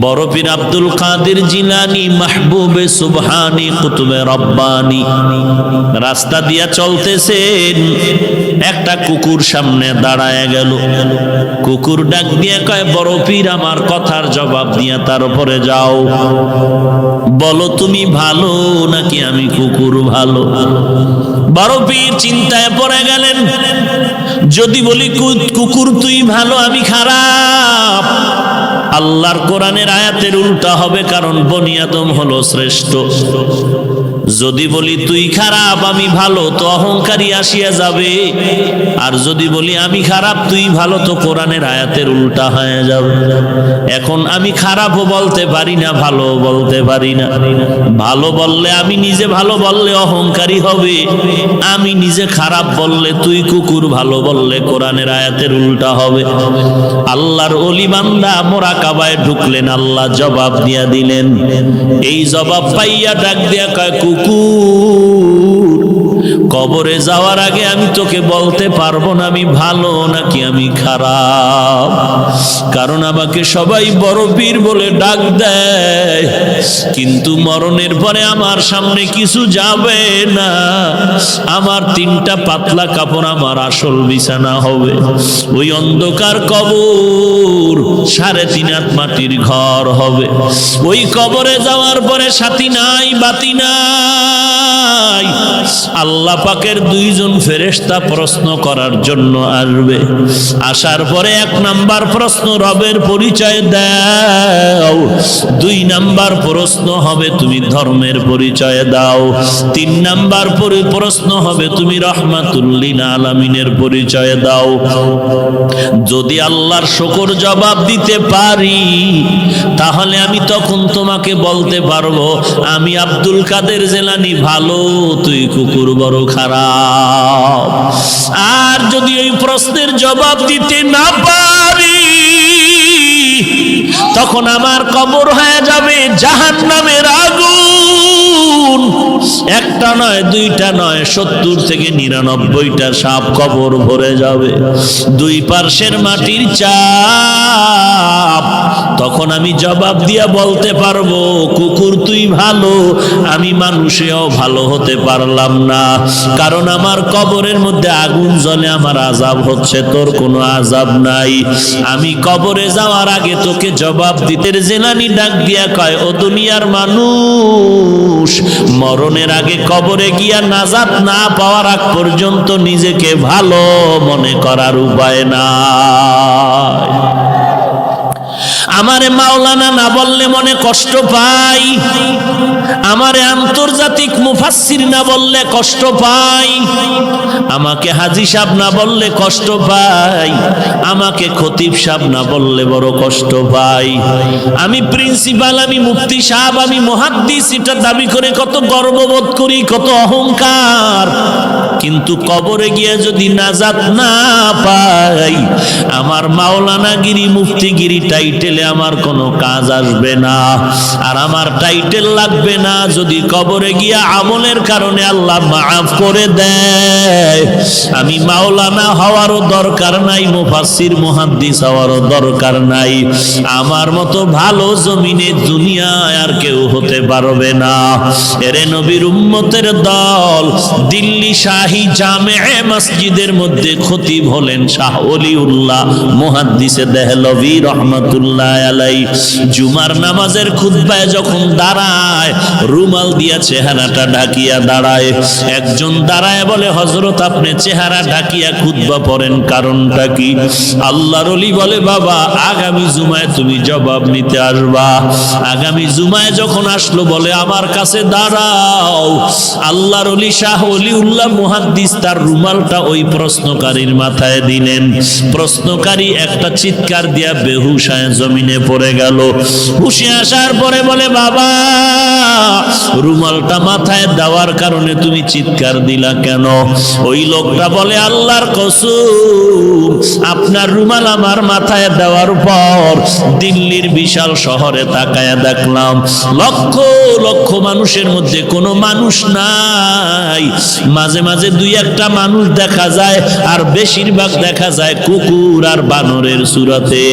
বরফির আব্দুল কাদের জিলানি মাহবুবে সুবহানি কুতুবে রব্বানি। রাস্তা দিয়া চলতেছেন, একটা কুকুর সামনে দাঁড়ায় গেল। কুকুর ডাক দিয়ে কয় বরফির আমার কথার জবাব দিয়া তার উপরে যাও। বলো, তুমি ভালো নাকি আমি কুকুর ভালো? বরফির চিন্তায় পড়ে গেলেন। যদি বলি কুকুর তুই ভালো, আমি খারাপ। আল্লাহর কোরআনের আয়াতের উল্টা হবে কারণ বনিয়াদম হলো শ্রেষ্ঠ। যদি বলি তুই খারাপ, আমি ভালো, তো অহংকারী আসিয়া যাবে। আর যদি বলি আমি খারাপ, তুই ভালো, তো কোরআনের আয়াতের উল্টা হয়ে যাবে। এখন আমি খারাপও বলতে পারি না ভালো বলতে পারি না। ভালো বললে আমি নিজে ভালো বললে অহংকারী হবে। আমি নিজে খারাপ বললে তুই কুকুর, ভালো বললে কোরআনের আয়াতের উল্টা হবে। আল্লাহর অলি বান্দা মোরা কাবায় ঢুকলেন, আল্লাহ জবাব দিয়া দিলেন। এই জবাব পাইয়া ডাক দিয়া কয় কুকুর কবরে যাওয়ার আগে আমি তোকে বলতে পারব না, আমি ভালো নাকি আমি খারাপ? কারণ আমাকে সবাই বড় পীর বলে ডাক দেয়। কিন্তু মরণের পরে আমার সামনে কিছু যাবে না। আমার তিনটা পাতলা কাপড় আমার আসল বিছানা হবে। ওই অন্ধকার কবর সাড়ে তিন হাত মাটির ঘর হবে। ওই কবরে যাওয়ার পরে সাথী নাই, বাতি নাই। আল্লাহ পাকের দুইজন ফেরেশতা প্রশ্ন করার জন্য আসবে। আসার পরে এক নাম্বার প্রশ্ন, রবের পরিচয় দাও। দুই নাম্বার প্রশ্ন হবে, তুমি ধর্মের পরিচয় দাও। তিন নাম্বার প্রশ্ন হবে, তুমি রহমাতুল্লিন আলামিনের পরিচয় দাও। যদি আল্লাহর শকর জবাব দিতে পারি, তাহলে আমি তখন তোমাকে বলতে পারব, আমি আব্দুল কাদের জেলানি ভালো, তুই কুকুর বড় খারাপ। আর যদি ওই প্রশ্নের জবাব দিতে না পারি, তখন আমার কবর হয়ে যাবে জাহান নামের আগুন। একটা নয়, দুইটা নয়, সত্তর থেকে নিরানব্বইটা সাপ কবর ভরে যাবে। দুই পার্শ্বের মাটির চাপ, তখন আমি জবাব দিয়া বলতে পারব, কুকুর তুই ভালো, আমি মানুষেও ভালো হতে পারলাম না। কারণ আমার কবরের মধ্যে আগুন জ্বলে আমার আজাব হচ্ছে, তোর কোনো আজাব নাই। আমি কবরে যাওয়ার আগে তোকে জবাব দিতে জেলানি ডাক দিয়া কয়, ও দুনিয়ার মানুষ মরণের আগে কবরে গিয়া নাজাত না পাওয়ার আগ পর্যন্ত নিজেকে ভালো মনে করার উপায় নাই। আমারে মাওলানা না বললে মনে কষ্ট পাই। আমারে আন্তর্জাতিক মুফাসসির না বললে কষ্ট পাই। আমাকে হাজি সাহেব না বললে কষ্ট পাই। আমাকে খতিব সাহেব না বললে বড় কষ্ট পাই। আমি প্রিন্সিপাল, আমি মুফতি সাহেব, আমি মহাদ্দিস, এটা দাবি করে কত গর্ববোধ করি, কত অহংকার। কিন্তু কবরে গিয়ে যদি নাজাত না পাই, আমার মাওলানাগিরি মুফতিগিরি টাইটেলে আমার কোনো কাজ আসবে না। আর আমার টাইটেল লাগবে না। যদি কবরে গিয়া আমলের কারণে আল্লাহ মাফ করে দেয়, আমি মাওলানা হওয়ারও দরকার নাই, মুফাসসির, মুহাদ্দিস হওয়ারও দরকার নাই। আমার মতো ভালো জমিনে দুনিয়ায় আর কেউ হতে পারবে না। এরে নবীর উম্মতের দল, দিল্লি শাহী জামে মসজিদের মধ্যে খতিব হলেন শাহ অলিউল্লাহ মুহাদ্দিসে দেহলভি রহমাতুল্লাহ জুমার নামাজের খুতবায় যখন দাঁড়ায়, রুমাল দিয়া চেহারাটা ঢাকিয়া দাঁড়ায়। একজন দাঁড়ায় বলে হজরত আপনি চেহারা ঢাকিয়া খুতবা পড়েন, কারণটা কি? আল্লাহর অলি বলে, বাবা, আগামী জুমায় তুমি জবাব নিতে আসবা। আগামী জুমায় যখন আসলো বলে, আমার কাছে দাঁড়াও। আল্লাহর অলি শাহ অলিউল্লাহ মুহাদ্দিস তার রুমালটা ওই প্রশ্নকারীর মাথায় দিলেন। প্রশ্নকারী একটা চিৎকার দিয়া বেহুশায় জমিনে পড়ে গেল। হুশে আসার পরে বলে বাবা রুমালটা মাথায় দেওয়ার কারণে তুমি চিৎকার দিলা কেন? ওই লোকটা বলে, আল্লাহর কসুম, আপনার রুমাল আমার মাথায় দেওয়ার পর দিল্লির বিশাল শহরে তাকায় দেখলাম, লক্ষ লক্ষ মানুষের মধ্যে কোনো মানুষ নাই। মাঝে মাঝে দুই একটা মানুষ দেখা যায়, আর বেশিরভাগ দেখা যায় কুকুর আর বানরের সুরতে।